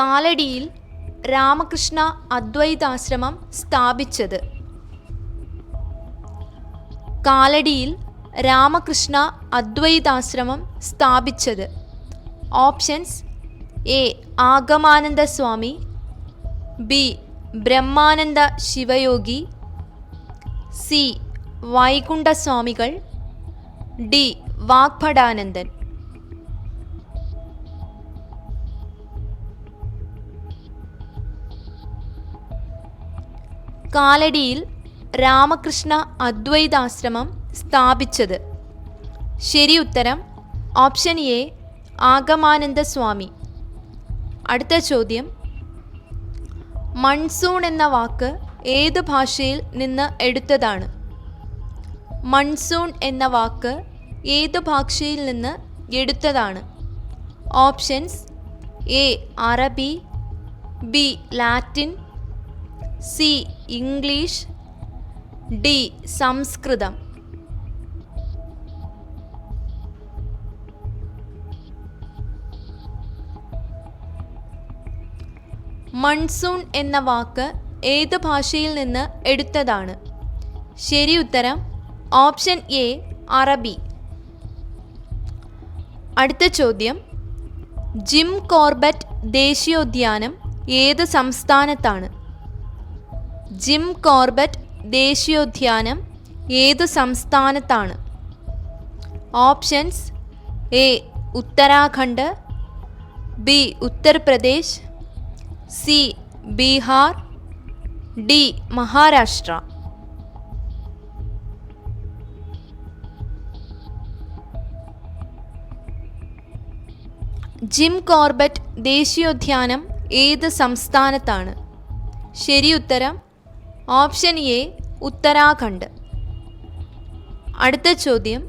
കാലടിയിൽ രാമകൃഷ്ണ അദ്വൈതാശ്രമം സ്ഥാപിച്ചത്. കാലടിയിൽ രാമകൃഷ്ണ അദ്വൈതാശ്രമം സ്ഥാപിച്ചത്. Options A Agamananda Swami B Brahmananda Sivayogi C വൈകുണ്ഠസ്വാമികൾ D Vagbhatananda. കാലടിയിൽ രാമകൃഷ്ണ അദ്വൈതാശ്രമം സ്ഥാപിച്ചത്. ശരി ഉത്തരം ഓപ്ഷൻ എ ആഗമാനന്ദ സ്വാമി അടുത്ത ചോദ്യം മൺസൂൺ എന്ന വാക്ക് ഏത് ഭാഷയിൽ നിന്ന് എടുത്തതാണ്? മൺസൂൺ എന്ന വാക്ക് ഏത് ഭാഷയിൽ നിന്ന് എടുത്തതാണ്? ഓപ്ഷൻസ് എ അറബി B Latin C English D സംസ്കൃതം. മൺസൂൺ എന്ന വാക്ക് ഏത് ഭാഷയിൽ നിന്ന് എടുത്തതാണ്? ശരി ഉത്തരം ഓപ്ഷൻ എ അറബി. അടുത്ത ചോദ്യം ജിം കോർബറ്റ് ദേശീയോദ്യാനം ഏത് സംസ്ഥാനത്താണ്? ജിം കോർബറ്റ് ദേശീയോദ്യാനം ഏതു സംസ്ഥാനത്താണ്? Options A Uttarakhand B Uttar Pradesh C Bihar D Maharashtra. Jim Corbett ദേശീയോദ്യാനം ഏത് സംസ്ഥാനത്താണ്? ശരി ഉത്തരം ഓപ്ഷൻ എ ഉത്തരാഖണ്ഡ്. അടുത്ത ചോദ്യം.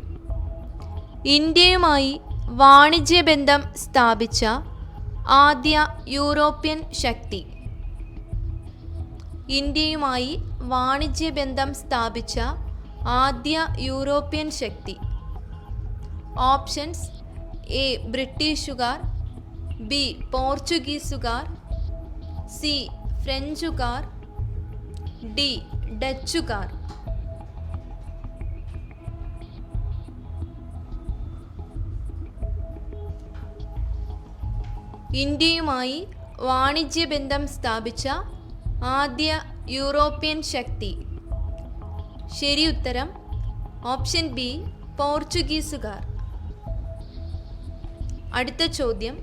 ഇന്ത്യയുമായി വാണിജ്യ ബന്ധം സ്ഥാപിച്ച ആദ്യ യൂറോപ്യൻ ശക്തി. ഇന്ത്യയുമായി വാണിജ്യ ബന്ധം സ്ഥാപിച്ച ആദ്യ യൂറോപ്യൻ ശക്തി. ഓപ്ഷൻസ് എ ബ്രിട്ടീഷുകാർ ബി പോർച്ചുഗീസുകാർ സി ഫ്രഞ്ചുകാർ ഡി ഡച്ചുകാർ. ഇന്ത്യയുമായി വാണിജ്യ ബന്ധം സ്ഥാപിച്ച ആദ്യ യൂറോപ്യൻ ശക്തി. ശരി ഉത്തരം ഓപ്ഷൻ ബി പോർച്ചുഗീസുകാർ. അടുത്ത ചോദ്യം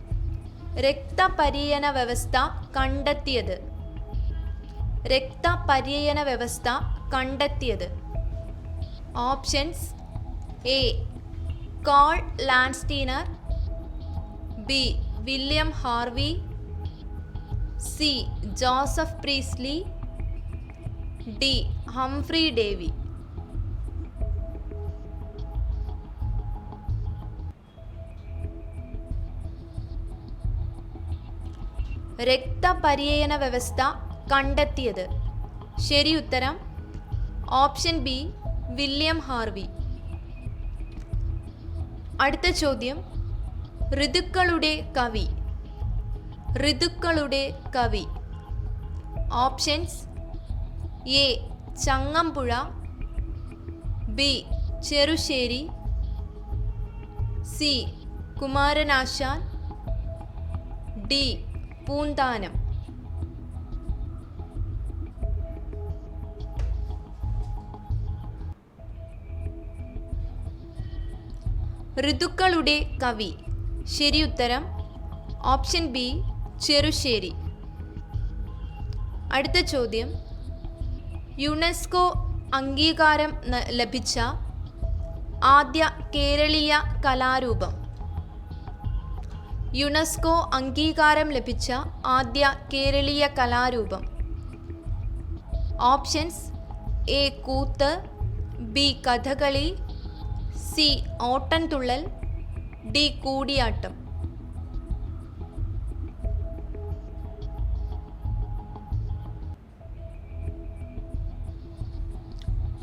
രക്തപര്യന വ്യവസ്ഥ കണ്ടെത്തിയത്. രക്തപര്യന വ്യവസ്ഥ കണ്ടെത്തിയത്. Options A Karl Landsteiner B William Harvey C Joseph Priestley D Humphry Davy. രക്തപര്യന വ്യവസ്ഥ കണ്ടെത്തിയത്. ശരി ഉത്തരം. Option B William Harvey. അടുത്ത ചോദ്യം. ഋതുക്കളുടെ കവി. ഋതുക്കളുടെ കവി. Options. A Changampuzha. B Cherusseri. C Kumaranasan. D Poonthanam. ഋതുക്കളുടെ കവി. ശരി ഉത്തരം. Option B Cherusseri. അടുത്ത ചോദ്യം. യുനെസ്കോ അംഗീകാരം ലഭിച്ച ആദ്യ കേരളീയ കലാരൂപം. യുനെസ്കോ അംഗീകാരം ലഭിച്ച ആദ്യ കേരളീയ കലാരൂപം. Options A Koothu B Kathakali C Ottamthullal D Koodiyattam.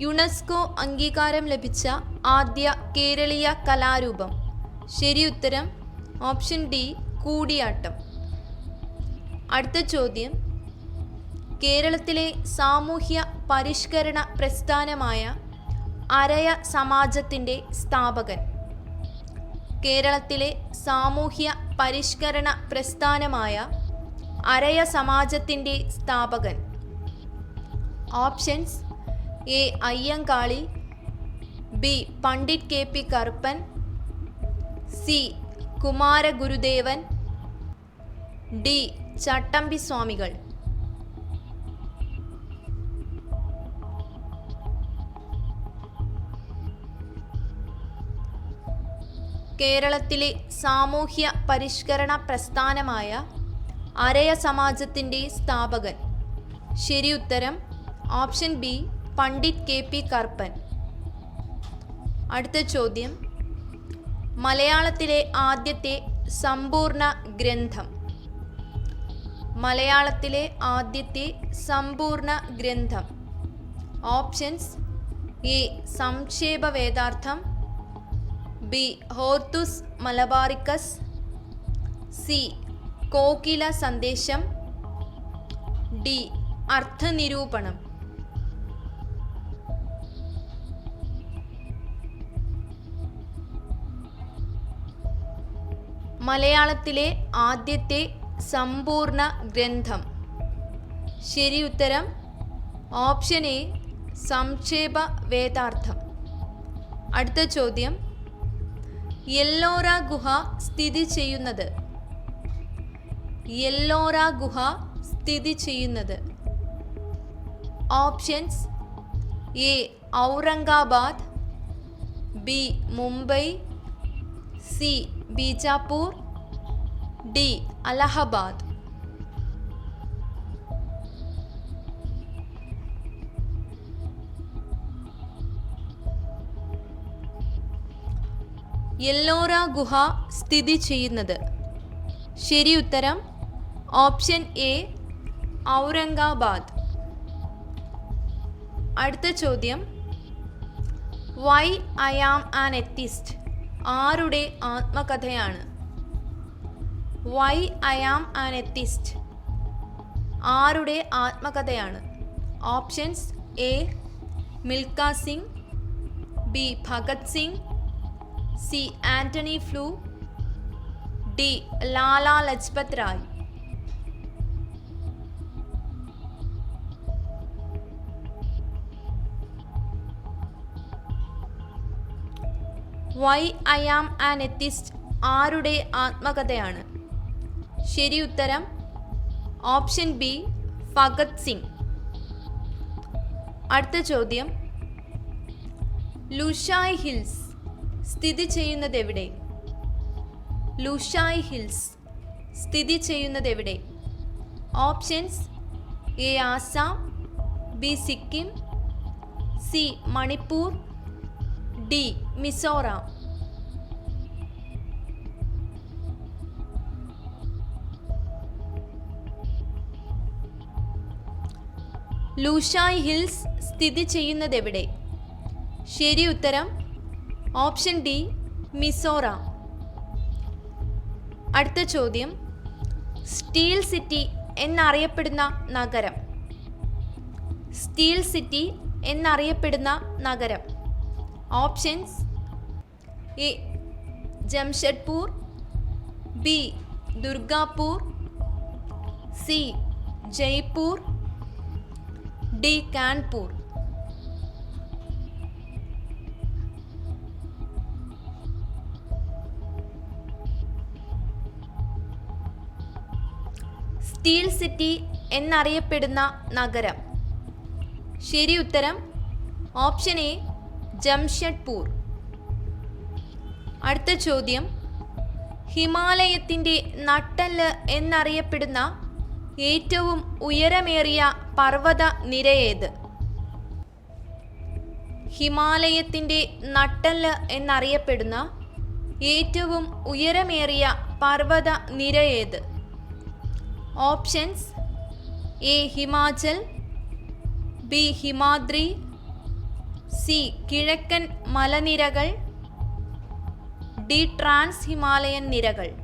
UNESCO അംഗീകാരം ലഭിച്ച ആദ്യ കേരളീയ കലാരൂപം. ശരി ഉത്തരം ഓപ്ഷൻ ഡി കൂടിയാട്ടം. അടുത്ത ചോദ്യം. കേരളത്തിലെ സാമൂഹ്യ പരിഷ്കരണ പ്രസ്ഥാനമായ അരയ സമാജത്തിന്റെ സ്ഥാപകൻ. കേരളത്തിലെ സാമൂഹ്യ പരിഷ്കരണ പ്രസ്ഥാനമായ അരയ സമാജത്തിന്റെ സ്ഥാപകൻ. Options A Ayyankali B Pandit K P Karuppan C Kumaragurudevan D Chattampi Swamikal കേരളത്തിലെ സാമൂഹ്യ പരിഷ്കരണ പ്രസ്ഥാനമായ അരയ സമാജത്തിന്റെ സ്ഥാപകൻ. ശരി ഉത്തരം option B Pandit K P Karuppan അടുത്ത ചോദ്യം മലയാളത്തിലെ ആദ്യത്തെ സമ്പൂർണ ഗ്രന്ഥം. മലയാളത്തിലെ ആദ്യത്തെ സമ്പൂർണ ഗ്രന്ഥം. Options A Samkshepa Vedartham B. Hortus Malabaricus C. Kokila Sandesam D. Arthanirupanam. മലയാളത്തിലെ ആദ്യത്തെ സമ്പൂർണ ഗ്രന്ഥം. ശരി ഉത്തരം ഓപ്ഷൻ എ സംക്ഷേപ വേദാർത്ഥം അടുത്ത ചോദ്യം യെല്ലോറ ഗുഹ സ്ഥിതി ചെയ്യുന്നത്. യെല്ലോറ ഗുഹ സ്ഥിതി ചെയ്യുന്നത്. Options A Aurangabad B Mumbai C Bijapur D Allahabad. Ellora ഗുഹ സ്ഥിതി ചെയ്യുന്നത്. ശരി ഉത്തരം ഓപ്ഷൻ എ ഔറംഗാബാദ്. അടുത്ത ചോദ്യം why I am an atheist ആരുടെ ആത്മകഥയാണ്? Why I am an atheist ആരുടെ ആത്മകഥയാണ്? Options A Milkha Singh B Bhagat Singh C Anthony Flew D Lala Lajpat Rai. Why I am an atheist ആരുടെ ആത്മകഥയാണ്? ശരി ഉത്തരം option B Bhagat Singh. അടുത്ത ചോദ്യം Lushai hills സ്ഥിതി ചെയ്യുന്നത് എവിടെ ലുഷായ് ഹിൽസ്. സ്ഥിതി ചെയ്യുന്നത് എവിടെ options A Assam B Sikkim C Manipur D Mizoram. Lushai hills സ്ഥിതി ചെയ്യുന്നതെവിടെ? ശരി ഉത്തരം ഓപ്ഷൻ ഡി മിസോറാം. അടുത്ത ചോദ്യം സ്റ്റീൽ സിറ്റി എന്നറിയപ്പെടുന്ന നഗരം. സ്റ്റീൽ സിറ്റി എന്നറിയപ്പെടുന്ന നഗരം. Options A Jamshedpur B Durgapur C Jaipur D Kanpur. Steel city എന്നറിയപ്പെടുന്ന നഗരം. ശരി ഉത്തരം ഓപ്ഷൻ എ ജംഷഡ്പൂർ. അടുത്ത ചോദ്യം ഹിമാലയത്തിന്റെ നട്ടൽ എന്നറിയപ്പെടുന്ന ഏറ്റവും ഉയരമേറിയ പർവത നിരയേത് ഹിമാലയത്തിന്റെ നട്ടൽ എന്നറിയപ്പെടുന്ന ഏറ്റവും ഉയരമേറിയ പർവത നിരയേത് options A Himachal B Himadri C കിഴക്കൻ മലനിരകൾ ഡി ട്രാൻസ് ഹിമാലയൻ നിരകൾ.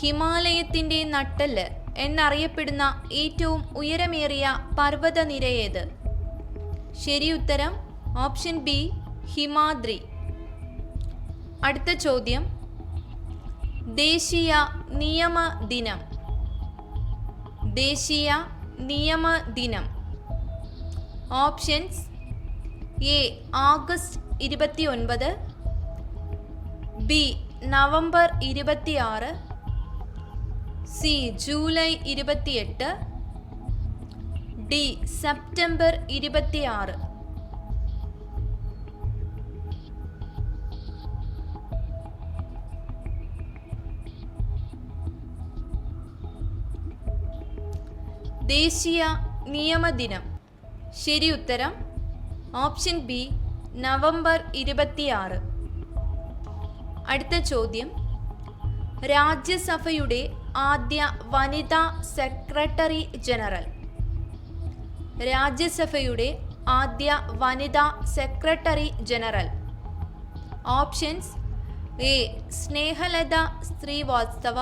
ഹിമാലയത്തിന്റെ നട്ടൽ എന്നറിയപ്പെടുന്ന ഏറ്റവും ഉയരമേറിയ പർവതനിരയേത് ശരി ഉത്തരം ഓപ്ഷൻ ബി ഹിമാദ്രി. അടുത്ത ചോദ്യം ദേശീയ നിയമ ദിനം. ദേശീയ നിയമ ദിനം. ഓപ്ഷൻസ് എ ആഗസ്റ്റ് ഇരുപത്തി ഒൻപത് ബി നവംബർ ഇരുപത്തിയാറ് സി ജൂലൈ ഇരുപത്തിയെട്ട് ഡി സെപ്റ്റംബർ ഇരുപത്തിയാറ്. ദേശീയ നിയമദിനം. ശരി ഉത്തരം. ഓപ്ഷൻ ബി നവംബർ ഇരുപത്തിയാറ്. അടുത്ത ചോദ്യം. രാജ്യസഭയുടെ ആദ്യ വനിതാ സെക്രട്ടറി ജനറൽ. രാജ്യസഭയുടെ ആദ്യ വനിതാ secretary general. Options A Snehalata Srivastava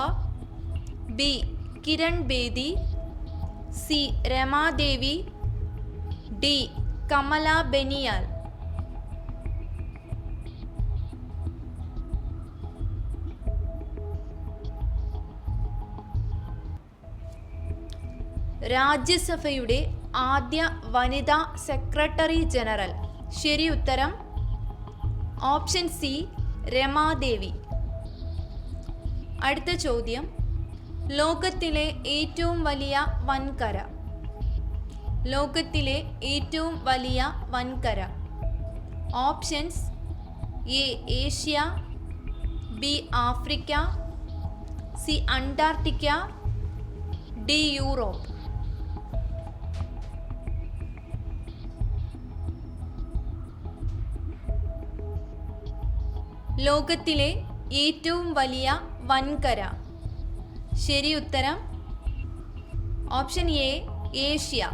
B Kiran Bedi C. Ramadevi D. Kamala Beniwal രാജ്യസഭയുടെ ആദ്യ വനിതാ സെക്രട്ടറി ജനറൽ. ശരി ഉത്തരം. Option C. രമാദേവി. അടുത്ത ചോദ്യം. ലോകത്തിലെ ഏറ്റവും വലിയ വൻകര. ലോകത്തിലെ ഏറ്റവും വലിയ വൻകര. Options A Asia B Africa C Antarctica D Europe. ലോകത്തിലെ ഏറ്റവും വലിയ വൻകര. ശരി ഉത്തരം. Option A Asia.